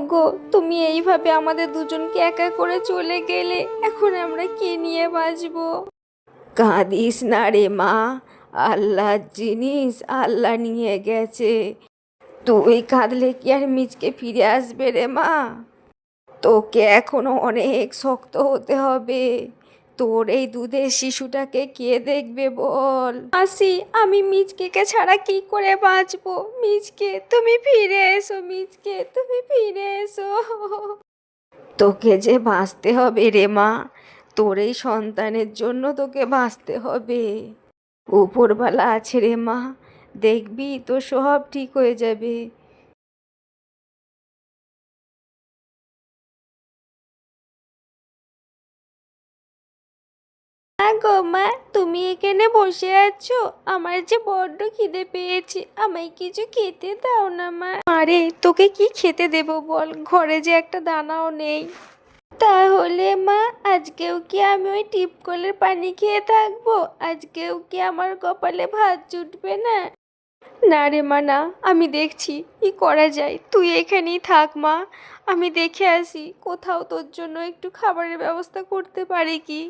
ওগো, তুমি এইভাবে আমাদের দুজনকে একা করে চলে গেলে এখন আমরা কে নিয়ে বাঁচব? কাঁদিস না রে মা আল্লাহর জিনিস আল্লাহ নিয়ে গেছে। তুই কাঁদলে কি আর মিচকে ফিরে আসবে রে মা? তোকে এখনও অনেক শক্ত হতে হবে। তোর এই দুধের শিশুটাকে কে দেখবে বল? আসি, আমি মিচকেকে ছাড়া কি করে বাঁচবো? মিজকে, তুমি ফিরে এসো, মিজকে, তুমি ফিরে এসো। তোকে যে বাঁচতে হবে রে মা, তোর এই সন্তানের জন্য তোকে বাঁচতে হবে। উপরবেলা আছে রে মা, দেখবি তো সব ঠিক হয়ে যাবে। গো মা, তুমি এখানে বসে আছো? আমার যে বড্ড খিদে পেয়েছে। আমায় কিছু খেতে দাও না মা। আরে তোকে কি খেতে দেব বল? ঘরে যে একটা দানাও নেই। তাহলে মা, আজকেও কি আমি ওই টিপকলের পানি খেয়ে থাকব? আজকেও কি আমার কপালে ভাত জুটবে না? না রে মা, না। আমি দেখছি। কি করা যায়? তুই এখানেই থাক মা। আমি দেখে আসি। কোথাও তোর জন্য একটু খাবারের ব্যবস্থা করতে পারি কি?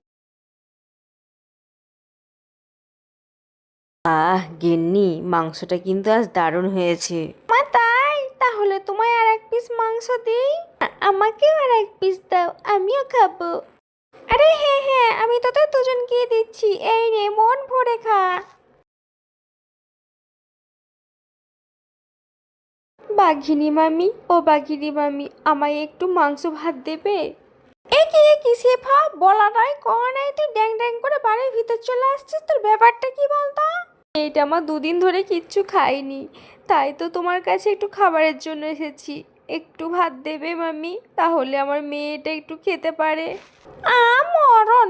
আহ, গিন্নি, মাংসটা কিন্তু আজ দারুণ হয়েছে। মা, তাই? তাহলে তোমায় আর এক পিস মাংস দিই? আমাকেও আর এক পিস দাও, আমিও খাব। আরে হ্যাঁ হ্যাঁ আমি তোদের দুজনকে দিচ্ছি। এই রে মন ভরে খা। বাঘিনী মামি, ও বাঘিনী মামি, আমায় একটু মাংস ভাত দেবে? এ কি এ কি, শেফা? বলা নাই কওয়া নাই, তুই বাড়ির ভিতর চলে আসছিস? তোর ব্যাপারটা কি বলতো? এইটা আমার দুদিন ধরে কিচ্ছু খাইনি। তাই তো তোমার কাছে একটু খাবারের জন্য এসেছি। একটু ভাত দেবে মামি তাহলে আমার মেয়েটা একটু খেতে পারে। মরণ!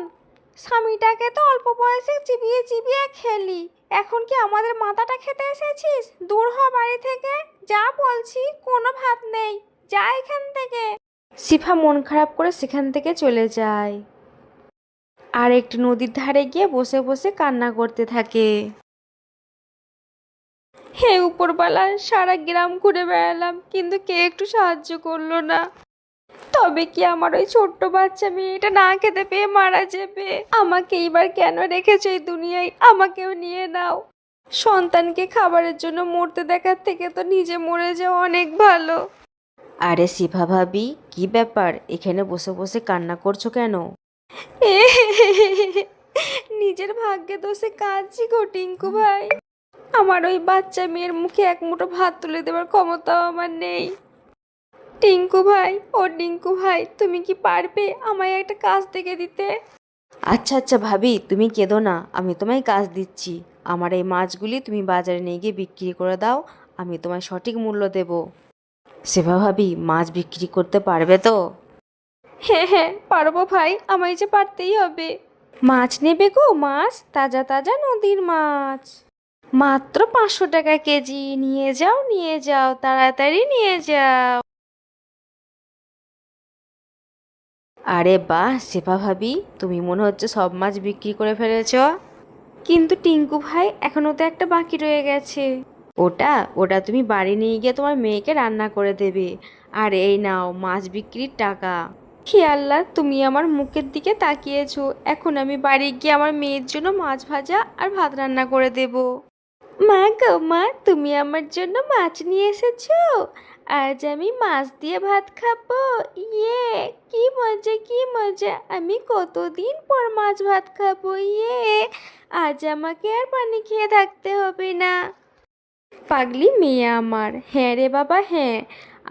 স্বামীটাকে তো অল্প বয়সে চিবিয়ে চিবিয়ে খেলি। এখন কি আমাদের মাথাটা খেতে এসেছিস? দূর হ বাড়ি থেকে। যা বলছি, কোনো ভাত নেই। যা এখান থেকে। শিফা মন খারাপ করে সেখান থেকে চলে যায়। আর একটি নদীর ধারে গিয়ে বসে বসে কান্না করতে থাকে। হে উপরবালা সারা গ্রাম ঘুরে বেড়ালাম, কিন্তু কে একটু সাহায্য করল না। তবে কি আমার ওই ছোট্ট বাচ্চা মেয়েটা না খেতে পেয়ে মারা যাবে? আমাকে এইবার কেন রেখেছে এই দুনিয়ায়? আমাকেও নিয়ে নাও। সন্তানকে খাবারের জন্য মরতে দেখার থেকে তো নিজে মরে যাওয়া অনেক ভালো। আরে শিভা ভাবি, কি ব্যাপার? এখানে বসে বসে কান্না করছ কেন? নিজের ভাগ্যে দোষে কাঁদছি গো টিঙ্কু ভাই। আমার ওই বাচ্চা মেয়ের মুখে এক মুঠো ভাত তুলে দেওয়ার ক্ষমতাও আমার নেই। টিঙ্কু ভাই, ও টিঙ্কু ভাই, তুমি কি পারবে আমায় একটা কাজ দেখে দিতে? আচ্ছা আচ্ছা ভাবি, তুমি কেঁদো না, আমি তোমায় কাজ দিচ্ছি। আমার এই মাছগুলি তুমি বাজারে নিয়ে গিয়ে বিক্রি করে দাও, আমি তোমায় সঠিক মূল্য দেব। সেবা ভাবি, মাছ বিক্রি করতে পারবে তো? হ্যাঁ হ্যাঁ পারব ভাই, আমায় যে পারতেই হবে। মাছ নেবে গো, মাছ, তাজা তাজা নদীর মাছ। মাত্র পাঁচশো টাকা কেজি, নিয়ে যাও নিয়ে যাও, তাড়াতাড়ি নিয়ে যাও। আরে বাহ সেপা ভাবি, তুমি মনে হচ্ছে সব মাছ বিক্রি করে ফেলেছ। কিন্তু টিঙ্কু ভাই এখনও তো একটা বাকি রয়ে গেছে। ওটা ওটা তুমি বাড়ি নিয়ে গিয়ে তোমার মেয়েকে রান্না করে দেবে। আর এই নাও, মাছ বিক্রির টাকা। হে আল্লাহ, তুমি আমার মুখের দিকে তাকিয়েছো। এখন আমি বাড়ি গিয়ে আমার মেয়ের জন্য মাছ ভাজা আর ভাত রান্না করে দেব। মা গো মা, তুমি আমার জন্য মাছ নিয়ে এসেছ? আজ আমি মাছ দিয়ে ভাত খাব। ইয়ে কি মজা কি মজা। আমি কতদিন পর মাছ ভাত খাব ইয়ে। আজ আমাকে আর পানি খেয়ে থাকতে হবে না। পাগলি মেয়ে আমার। হ্যাঁ রে বাবা হ্যাঁ।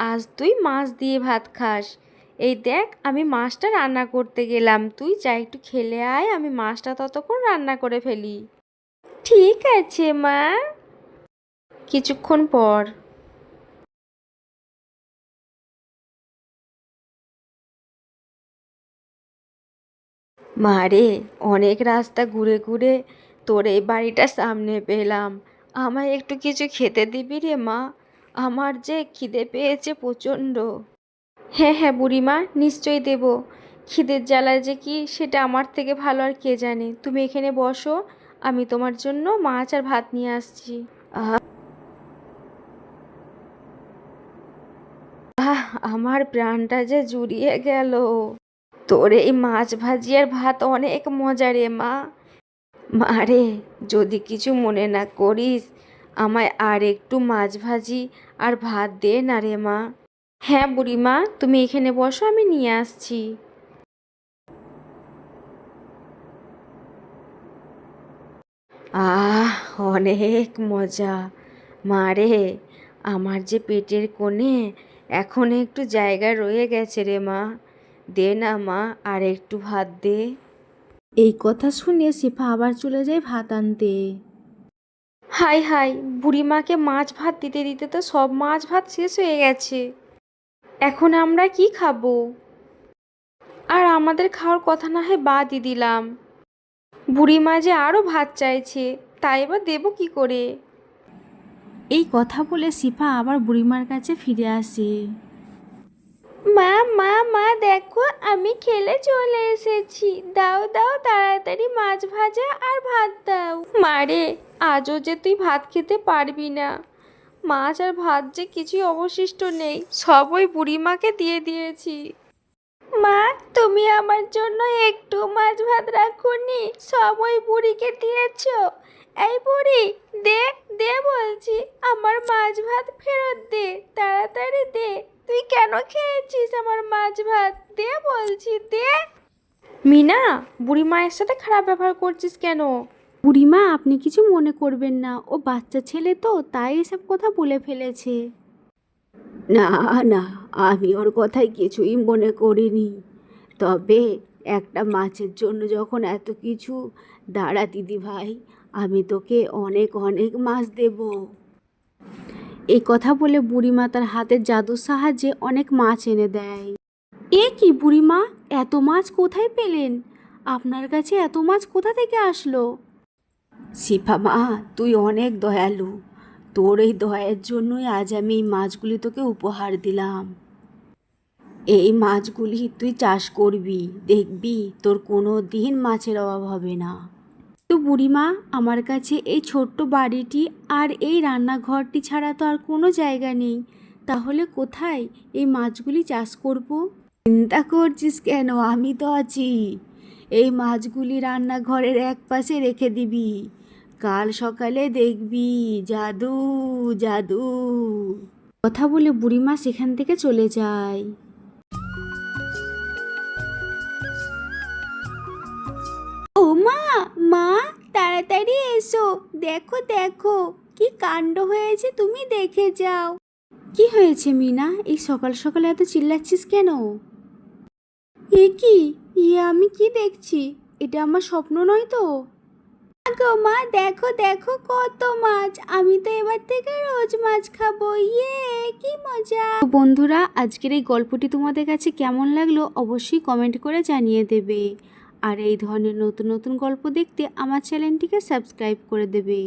আজ তুই মাছ দিয়ে ভাত খাস। এই দেখ, আমি মাছটা রান্না করতে গেলাম। তুই যা, একটু খেলে আয়, আমি মাছটা ততক্ষণ রান্না করে ফেলি। ঠিক আছে, মা। কিছুক্ষণ পর। মারে অনেক রাস্তা ঘুরে ঘুরে তোর এই বাড়িটা সামনে পেলাম। আমায় একটু কিছু খেতে দিবি রে মা? আমার যে খিদে পেয়েছে প্রচণ্ড। হ্যাঁ হ্যাঁ বুড়িমা, নিশ্চয়ই দেব। খিদের জ্বালায় যে কি, সেটা আমার থেকে ভালো আর কে জানে। তুমি এখানে বসো, আমি তোমার জন্য মাছ আর ভাত নিয়ে আসছি। আহ আমার প্রাণটা যে জুড়িয়ে গেল। তোর এই মাছ ভাজি আর ভাত অনেক মজা রে, মা। মারে যদি কিছু মনে না করিস, আমায় আর একটু মাছ ভাজি আর ভাত দে না রে, মা। হ্যাঁ বুড়িমা তুমি এখানে বসো আমি নিয়ে আসছি। আহ অনেক মজা। মা রে আমার যে পেটের কোণে এখন একটু জায়গা রয়ে গেছে রে মা। দে না মা আর একটু ভাত দে। এই কথা শুনে শেফা আবার চলে যায় ভাত আনতে। হাই হাই বুড়িমাকে মাছ ভাত দিতে দিতে তো সব মাছ ভাত শেষ হয়ে গেছে। এখন আমরা কি খাব? আর আমাদের খাওয়ার কথা না হয় বাদই দিলাম। বুড়িমা যে আরও ভাত চাইছে তাই বা দেবো কি করে? এই কথা বলে শিফা আবার বুড়িমার কাছে ফিরে আসে। মা মা মা দেখো আমি খেলে চলে এসেছি। দাও দাও তাড়াতাড়ি মাছ ভাজা আর ভাত দাও। মারে আজও যে তুই ভাত খেতে পারবি না। মাছ আর ভাত যে কিছুই অবশিষ্ট নেই, সব ওই বুড়িমাকে দিয়ে দিয়েছি। মা, তুমি আমার জন্য একটু মাছ ভাত রাখুনি, সব ওই বুড়িকে দিয়েছ। এই বুড়ি, দে দে বলছি, আমার মাছ ভাত ফেরত দে, তাড়াতাড়ি দে। তুই কেন খেয়েছিস আমার মাছ ভাত? দে বলছি, দে। মিনা বুড়ি মায়ের সাথে খারাপ ব্যবহার করছিস কেন? বুড়িমা আপনি কিছু মনে করবেন না। ও বাচ্চা ছেলে তো তাই এসব কথা বলে ফেলেছে। না না আমি ওর কথায় কিছুই মনে করিনি। তবে একটা মাছের জন্য যখন এত কিছু দাঁড়া দিদি ভাই আমি তোকে অনেক অনেক মাছ দেব। এই কথা বলে বুড়িমা তার হাতের জাদুর সাহায্যে অনেক মাছ এনে দেয়। এ কি বুড়িমা এত মাছ কোথায় পেলেন? আপনার কাছে এত মাছ কোথা থেকে আসলো? শিফা মা, তুই অনেক দয়ালু। তোর এই দয়ের জন্যই আজ আমি এই মাছগুলি তোকে উপহার দিলাম। এই মাছগুলি তুই চাষ করবি, দেখবি তোর কোনো দিন মাছের অভাব হবে না। তো বুড়িমা আমার কাছে এই ছোট্ট বাড়িটি আর এই রান্নাঘরটি ছাড়া তো আর কোনো জায়গা নেই। তাহলে কোথায় এই মাছগুলি চাষ করব? চিন্তা করছিস কেন? আমি তো আছি। এই মাছগুলি রান্নাঘরের এক পাশে রেখে দিবি। কাল সকালে দেখবি, জাদু জাদু। কথা বলে বুড়িমা সেখান থেকে চলে যায়। ও মা মা, তাড়াতাড়ি এসো। দেখো দেখো, কি কাণ্ড হয়েছে তুমি দেখে যাও। কি হয়েছে মিনা, এই সকাল সকালে এত চিল্লাচ্ছিস কেন? এ কি? ইয়ে আমি কি দেখছি? এটা আমার স্বপ্ন নয় তো? গো মা, দেখো দেখো কত মাছ। আমি তো এবার থেকে রোজ মাছ খাব। ইয়ে কি মজা। বন্ধুরা, আজকের এই গল্পটি তোমাদের কাছে কেমন লাগল অবশ্যই কমেন্ট করে জানিয়ে দেবে। আর এই ধরনের নতুন নতুন গল্প দেখতে আমার চ্যানেলটিকে সাবস্ক্রাইব করে দেবে।